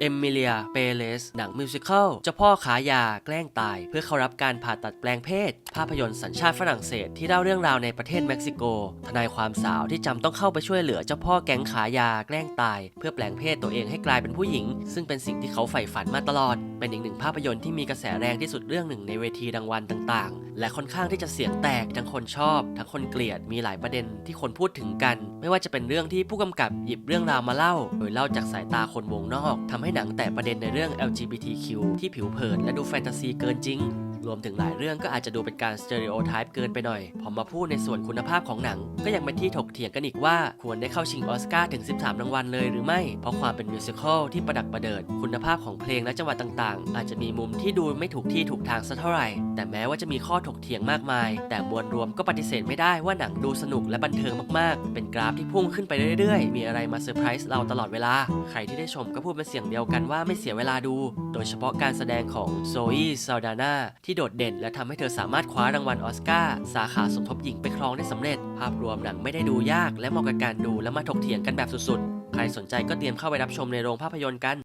เอมิเลีย เปเลส หนังมิวสิควลเจ้าพ่อขายาแกล้งตาย เพื่อเข้ารับการผ่าตัดแปลงเพศ ภาพยนตร์สัญชาติฝรั่งเศสที่เล่าเรื่องราวในประเทศเม็กซิโก ทนายความสาวที่จำต้องเข้าไปช่วยเหลือเจ้าพ่อแก๊งขายาแกล้งตาย เพื่อแปลงเพศตัวเองให้กลายเป็นผู้หญิง ซึ่งเป็นสิ่งที่เขาใฝ่ฝันมาตลอด เป็นอีกหนึ่งภาพยนตร์ที่มีกระแสแรงที่สุดเรื่องหนึ่งในเวทีรางวัลต่างๆ และค่อนข้างที่จะเสียงแตกทั้งคนชอบ ทั้งคนเกลียดมีหลายประเด็นที่คนพูดถึงกัน ไม่ว่าจะเป็นเรื่องที่ผู้กำกับหยิบเรื่องราวมาเล่า โดยเล่าจากสายตาคนวงนอกทำใให้หนังแตะประเด็นในเรื่อง LGBTQ ที่ผิวเผินและดูแฟนตาซีเกินจริง รวมถึงหลายเรื่องก็อาจจะดูเป็นการสเตอริโอไทป์เกินไปหน่อย พอมาพูดในส่วนคุณภาพของหนัง ก็ยังเป็นที่ถกเถียงกันอีกว่า ควรได้เข้าชิงออสการ์ถึง 13 รางวัลเลยหรือไม่ เพราะความเป็นมิวสิควลที่ประดักประเดิด คุณภาพของเพลงและจังหวะต่างๆ อาจจะมีมุมที่ดูไม่ถูกที่ถูกทางสักเท่าไหร่ แต่แม้ว่าจะมีข้อถกเถียงมากมาย แต่มวลรวมก็ปฏิเสธไม่ได้ว่าหนังดูสนุกและบันเทิงมากๆ เป็นกราฟที่พุ่งขึ้นไปเรื่อยๆ มีอะไรมาเซอร์ไพรส์เราตลอดเวลา ใครที่ได้ชมก็พูดเป็นเสียงเดียวกันว่าไม่เสียเวลาดู โดยเฉพาะการแสดงของโซอีซาดาน่าที่ที่โดดเด่น และทำให้เธอสามารถคว้ารางวัลออสการ์สาขาสมทบหญิงไปครองได้สำเร็จ ภาพรวมหนังไม่ได้ดูยาก และเหมาะกับการดูและมาถกเถียงกันแบบสุดๆ ใครสนใจก็เตรียมเข้าไปรับชมในโรงภาพยนตร์กัน